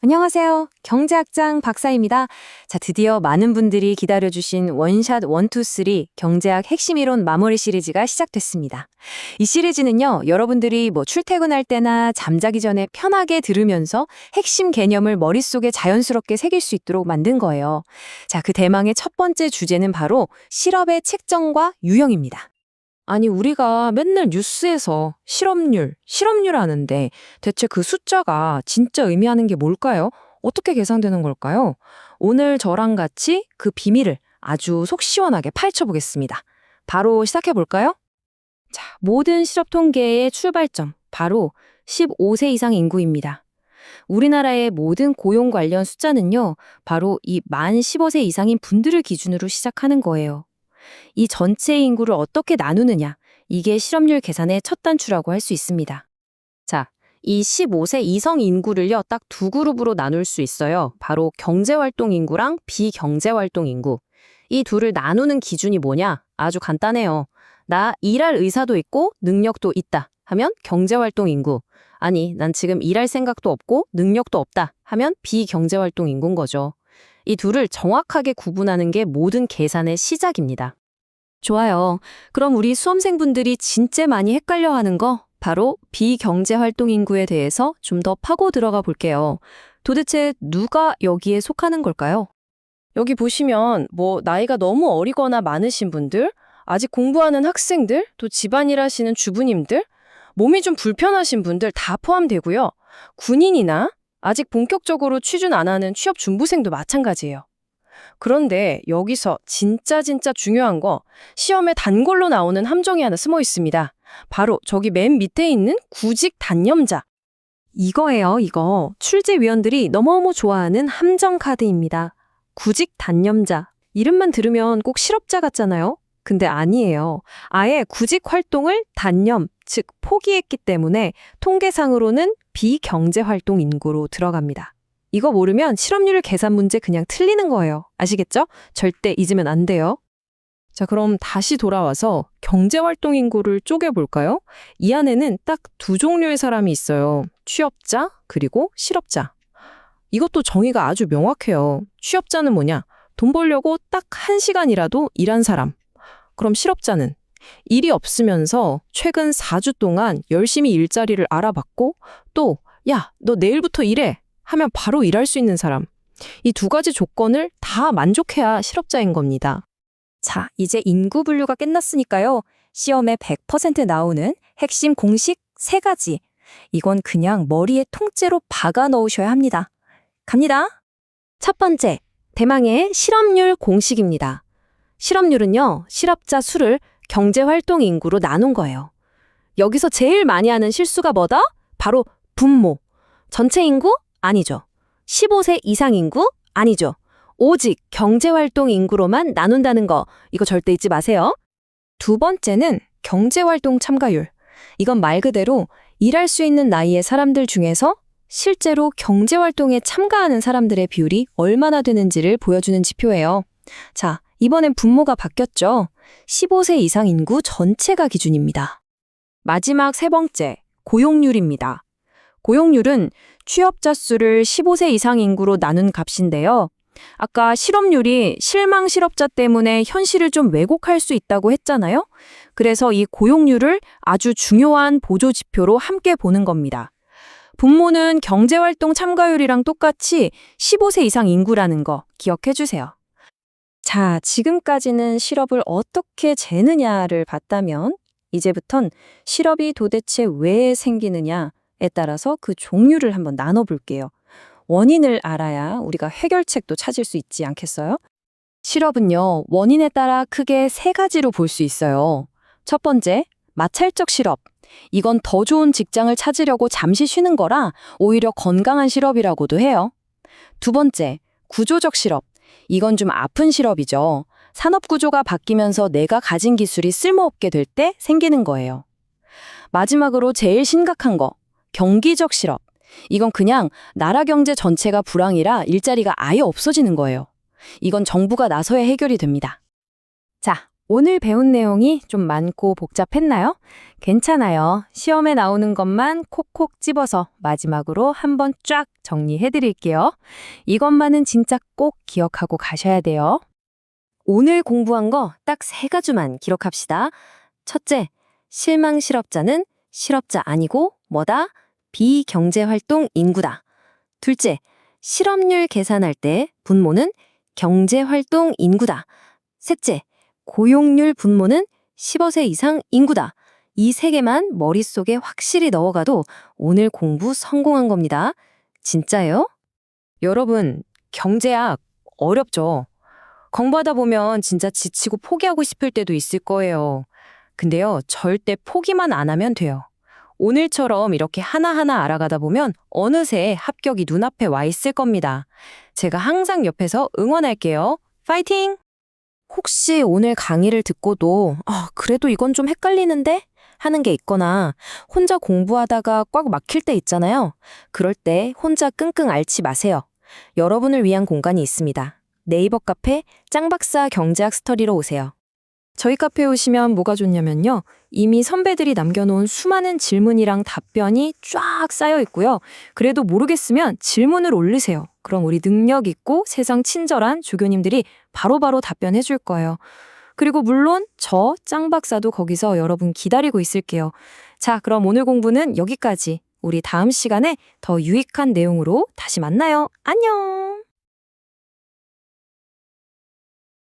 안녕하세요. 경제학장 박사입니다. 자, 드디어 많은 분들이 기다려주신 원샷 원투쓰리 경제학 핵심 이론 마무리 시리즈가 시작됐습니다. 이 시리즈는요, 여러분들이 뭐 출퇴근할 때나 잠자기 전에 편하게 들으면서 핵심 개념을 머릿속에 자연스럽게 새길 수 있도록 만든 거예요. 자, 그 대망의 첫 번째 주제는 바로 실업의 책정과 유형입니다. 아니, 우리가 맨날 뉴스에서 실업률, 실업률 하는데 대체 그 숫자가 진짜 의미하는 게 뭘까요? 어떻게 계산되는 걸까요? 오늘 저랑 같이 그 비밀을 아주 속 시원하게 파헤쳐 보겠습니다. 바로 시작해 볼까요? 자, 모든 실업 통계의 출발점, 바로 15세 이상 인구입니다. 우리나라의 모든 고용 관련 숫자는요, 바로 이 만 15세 이상인 분들을 기준으로 시작하는 거예요. 이 전체 인구를 어떻게 나누느냐, 이게 실업률 계산의 첫 단추라고 할 수 있습니다. 자, 이 15세 이성 인구를요, 딱 두 그룹으로 나눌 수 있어요. 바로 경제활동 인구랑 비경제활동 인구. 이 둘을 나누는 기준이 뭐냐? 아주 간단해요. 나 일할 의사도 있고 능력도 있다 하면 경제활동 인구. 아니, 난 지금 일할 생각도 없고 능력도 없다 하면 비경제활동 인구인 거죠. 이 둘을 정확하게 구분하는 게 모든 계산의 시작입니다. 좋아요. 그럼 우리 수험생분들이 진짜 많이 헷갈려 하는 거 바로 비경제 활동 인구에 대해서 좀 더 파고 들어가 볼게요. 도대체 누가 여기에 속하는 걸까요? 여기 보시면 뭐 나이가 너무 어리거나 많으신 분들, 아직 공부하는 학생들, 또 집안일 하시는 주부님들, 몸이 좀 불편하신 분들 다 포함되고요. 군인이나 아직 본격적으로 취준 안 하는 취업 준비생도 마찬가지예요. 그런데 여기서 진짜 진짜 중요한 거 시험에 단골로 나오는 함정이 하나 숨어 있습니다. 바로 저기 맨 밑에 있는 구직 단념자. 이거예요, 이거. 출제위원들이 너무너무 좋아하는 함정 카드입니다. 구직 단념자. 이름만 들으면 꼭 실업자 같잖아요? 근데 아니에요. 아예 구직 활동을 단념, 즉 포기했기 때문에 통계상으로는 비경제 활동 인구로 들어갑니다. 이거 모르면 실업률 계산 문제 그냥 틀리는 거예요. 아시겠죠? 절대 잊으면 안 돼요. 자, 그럼 다시 돌아와서 경제활동 인구를 쪼개볼까요? 이 안에는 딱 두 종류의 사람이 있어요. 취업자, 그리고 실업자. 이것도 정의가 아주 명확해요. 취업자는 뭐냐? 돈 벌려고 딱 한 시간이라도 일한 사람. 그럼 실업자는 일이 없으면서 최근 4주 동안 열심히 일자리를 알아봤고 또 야, 너 내일부터 일해 하면 바로 일할 수 있는 사람. 이 두 가지 조건을 다 만족해야 실업자인 겁니다. 자, 이제 인구 분류가 끝났으니까요. 시험에 100% 나오는 핵심 공식 세 가지. 이건 그냥 머리에 통째로 박아 넣으셔야 합니다. 갑니다. 첫 번째, 대망의 실업률 공식입니다. 실업률은요, 실업자 수를 경제활동 인구로 나눈 거예요. 여기서 제일 많이 하는 실수가 뭐다? 바로 분모. 전체 인구? 아니죠. 15세 이상 인구? 아니죠. 오직 경제활동 인구로만 나눈다는 거, 이거 절대 잊지 마세요. 두 번째는 경제활동 참가율. 이건 말 그대로 일할 수 있는 나이의 사람들 중에서 실제로 경제활동에 참가하는 사람들의 비율이 얼마나 되는지를 보여주는 지표예요. 자, 이번엔 분모가 바뀌었죠. 15세 이상 인구 전체가 기준입니다. 마지막 세 번째, 고용률입니다. 고용률은 취업자 수를 15세 이상 인구로 나눈 값인데요. 아까 실업률이 실망 실업자 때문에 현실을 좀 왜곡할 수 있다고 했잖아요. 그래서 이 고용률을 아주 중요한 보조 지표로 함께 보는 겁니다. 분모는 경제활동 참가율이랑 똑같이 15세 이상 인구라는 거 기억해 주세요. 자, 지금까지는 실업을 어떻게 재느냐를 봤다면 이제부턴 실업이 도대체 왜 생기느냐 에 따라서 그 종류를 한번 나눠볼게요. 원인을 알아야 우리가 해결책도 찾을 수 있지 않겠어요? 실업은요, 원인에 따라 크게 세 가지로 볼 수 있어요. 첫 번째, 마찰적 실업. 이건 더 좋은 직장을 찾으려고 잠시 쉬는 거라 오히려 건강한 실업이라고도 해요. 두 번째, 구조적 실업. 이건 좀 아픈 실업이죠. 산업 구조가 바뀌면서 내가 가진 기술이 쓸모없게 될 때 생기는 거예요. 마지막으로 제일 심각한 거, 경기적 실업. 이건 그냥 나라 경제 전체가 불황이라 일자리가 아예 없어지는 거예요. 이건 정부가 나서야 해결이 됩니다. 자, 오늘 배운 내용이 좀 많고 복잡했나요? 괜찮아요. 시험에 나오는 것만 콕콕 집어서 마지막으로 한번 쫙 정리해 드릴게요. 이것만은 진짜 꼭 기억하고 가셔야 돼요. 오늘 공부한 거 딱 세 가지만 기록합시다. 첫째, 실망 실업자는 실업자 아니고 뭐다? 비경제활동 인구다. 둘째, 실업률 계산할 때 분모는 경제활동 인구다. 셋째, 고용률 분모는 15세 이상 인구다. 이 세 개만 머릿속에 확실히 넣어가도 오늘 공부 성공한 겁니다. 진짜요? 여러분, 경제학 어렵죠? 공부하다 보면 진짜 지치고 포기하고 싶을 때도 있을 거예요. 근데요, 절대 포기만 안 하면 돼요. 오늘처럼 이렇게 하나하나 알아가다 보면 어느새 합격이 눈앞에 와 있을 겁니다. 제가 항상 옆에서 응원할게요. 파이팅! 혹시 오늘 강의를 듣고도 아, 그래도 이건 좀 헷갈리는데? 하는 게 있거나 혼자 공부하다가 꽉 막힐 때 있잖아요. 그럴 때 혼자 끙끙 앓지 마세요. 여러분을 위한 공간이 있습니다. 네이버 카페 짱박사 경제학 스터디로 오세요. 저희 카페에 오시면 뭐가 좋냐면요. 이미 선배들이 남겨놓은 수많은 질문이랑 답변이 쫙 쌓여 있고요. 그래도 모르겠으면 질문을 올리세요. 그럼 우리 능력 있고 세상 친절한 조교님들이 바로바로 답변해 줄 거예요. 그리고 물론 저 짱박사도 거기서 여러분 기다리고 있을게요. 자, 그럼 오늘 공부는 여기까지. 우리 다음 시간에 더 유익한 내용으로 다시 만나요. 안녕!